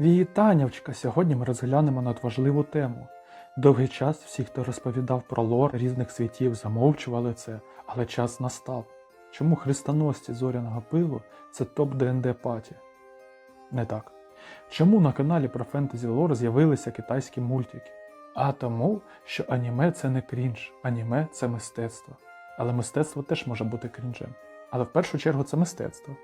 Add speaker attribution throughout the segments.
Speaker 1: Вітаннячка! Сьогодні ми розглянемо надважливу тему. Довгий час всі, хто розповідав про лор різних світів, замовчували це, але час настав. Чому хрестоносці зоряного пилу це топ ДНД паті? Не так. Чому на каналі про фентезі лор з'явилися китайські мультики? А тому, що аніме це не крінж, аніме це мистецтво. Але мистецтво теж може бути крінжем. Але в першу чергу це мистецтво.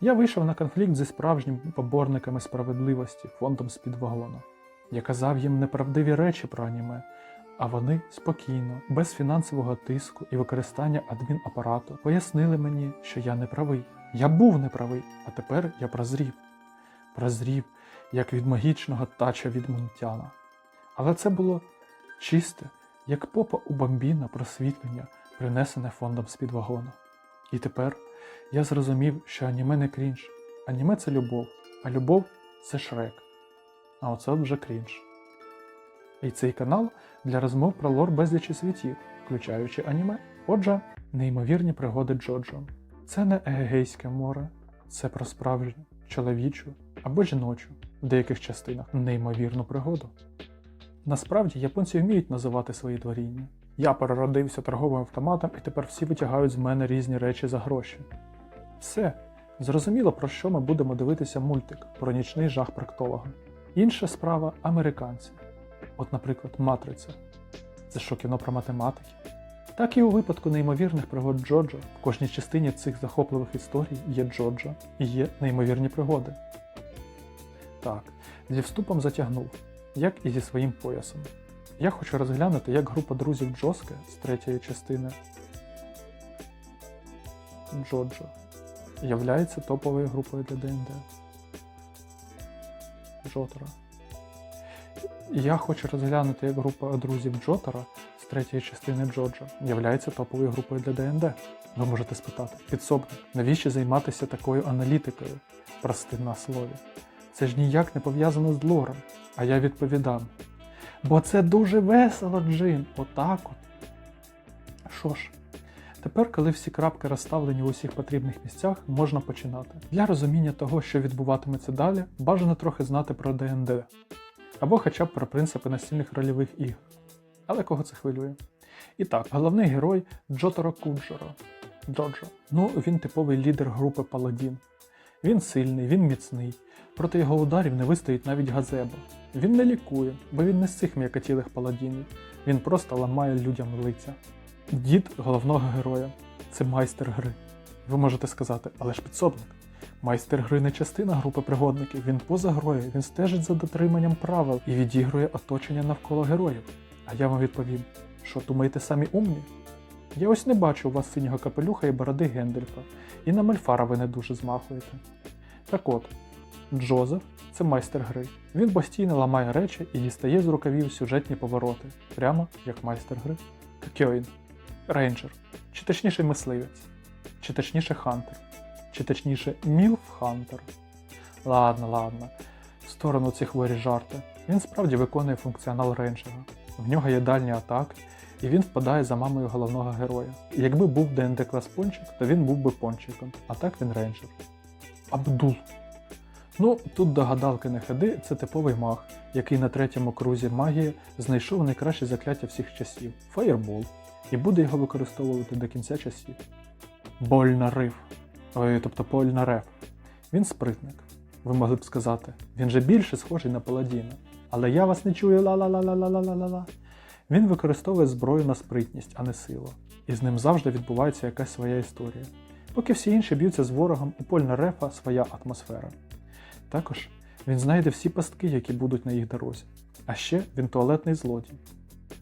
Speaker 1: Я вийшов на конфлікт зі справжніми поборниками справедливості фондом з-під вагона. Я казав їм неправдиві речі про аніме, а вони спокійно, без фінансового тиску і використання адмінапарату пояснили мені, що я не правий. Я був неправий, а тепер я прозрів. Прозрів, як від магічного тача від Мунтяна. Але це було чисте, як попа у бомбіна просвітлення, принесене фондом з-під вагона. І тепер я зрозумів, що аніме не крінж. Аніме це любов, а любов це шрек. А оце вже крінж. І цей канал для розмов про лор безлічі світів, включаючи аніме. Отже, неймовірні пригоди Джоджо. Це не егейське море, це про справжню, чоловічу або жіночу, в деяких частинах неймовірну пригоду. Насправді японці вміють називати свої творіння. Я переродився торговим автоматом, і тепер всі витягають з мене різні речі за гроші. Все, зрозуміло, про що ми будемо дивитися мультик про нічний жах проктолога. Інша справа американці. От, наприклад, Матриця. Це що кіно про математики. Так і у випадку неймовірних пригод Джоджо в кожній частині цих захопливих історій є Джоджо і є неймовірні пригоди. Так, зі вступом затягнув, як і зі своїм поясом. Я хочу розглянути, як група друзів Джоске з третьої частини Джоджо являється топовою групою для ДНД. Джотора. І Я хочу розглянути, як група друзів Джотора з третьої частини Джоджо являється топовою групою для ДНД. Ви можете спитати, підсобник, навіщо займатися такою аналітикою? Прости на слові. Це ж ніяк не пов'язано з лором. А я відповідам. Бо це дуже весело, Джин. Отак от. Що ж, тепер, коли всі крапки розставлені у усіх потрібних місцях, можна починати. Для розуміння того, що відбуватиметься далі, бажано трохи знати про ДНД. Або хоча б про принципи настільних рольових ігор. Але кого це хвилює? І так, головний герой Джоторо Куджоро. Джоджо. Ну, він типовий лідер групи Паладін. Він сильний, він міцний. Проти його ударів не вистоїть навіть газеба. Він не лікує, бо він не з цих м'якотілих паладінів. Він просто ламає людям лиця. Дід головного героя це майстер гри. Ви можете сказати, але ж підсобник. Майстер гри не частина групи пригодників, він поза грою, він стежить за дотриманням правил і відігрує оточення навколо героїв. А я вам відповім, що думаєте самі умні? Я ось не бачу у вас синього капелюха і бороди Гендельфа, і на Мальфара ви не дуже змахуєте. Так от, Джозеф це майстер гри. Він постійно ламає речі і дістає з рукавів сюжетні повороти, прямо як майстер гри. Кьойн, рейнджер, чи точніше мисливець, чи точніше хантер, чи точніше мілф хантер. Ладно, ладно, в сторону ці хворі жарти. Він справді виконує функціонал рейнджера. В нього є дальні атаки, і він впадає за мамою головного героя. Якби був ДНД клас пончик, то він був би пончиком, а так він рейнджер. Абдул. Ну, тут до гадалки не ходи, це типовий маг, який на третьому крузі магії знайшов найкраще закляття всіх часів фаєрбол, і буде його використовувати до кінця часів. Больнарив. Ой, тобто Польнарев. Він спритник. Ви могли б сказати, він же більше схожий на паладіна. Але я вас не чую ла-ла-ла-ла-ла-ла-ла-ла. Він використовує зброю на спритність, а не силу. І з ним завжди відбувається якась своя історія. Поки всі інші б'ються з ворогом, у Польнарефа своя атмосфера. Також він знайде всі пастки, які будуть на їх дорозі. А ще він туалетний злодій.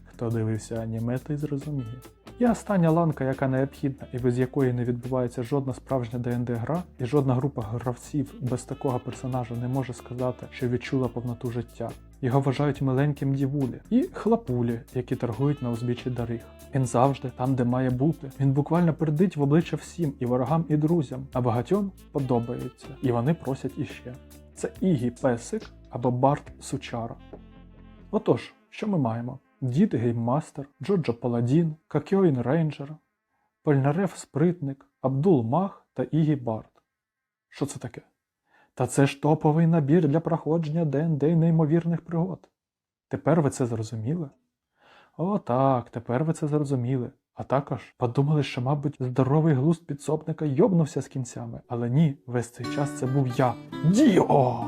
Speaker 1: Хто дивився аніме, той зрозуміє. І остання ланка, яка необхідна і без якої не відбувається жодна справжня ДНД гра, і жодна група гравців без такого персонажа не може сказати, що відчула повноту життя. Його вважають миленьким дівулі і хлапулі, які торгують на узбіччі доріг. Він завжди там, де має бути. Він буквально пердить в обличчя всім і ворогам, і друзям, а багатьом подобається, і вони просять іще. Це Ігі Песик або Барт Сучара. Отож, що ми маємо? Дід гейммастер, Джоджо Паладін, Какьоїн Рейнджер, Польнарев Спритник, Абдул Мах та Ігі Барт. Що це таке? Та це ж топовий набір для проходження ДНД неймовірних пригод. Тепер ви це зрозуміли? О, так, тепер ви це зрозуміли. А також подумали, що, мабуть, здоровий глузд підсобника йобнувся з кінцями. Але ні, весь цей час це був я. Діо!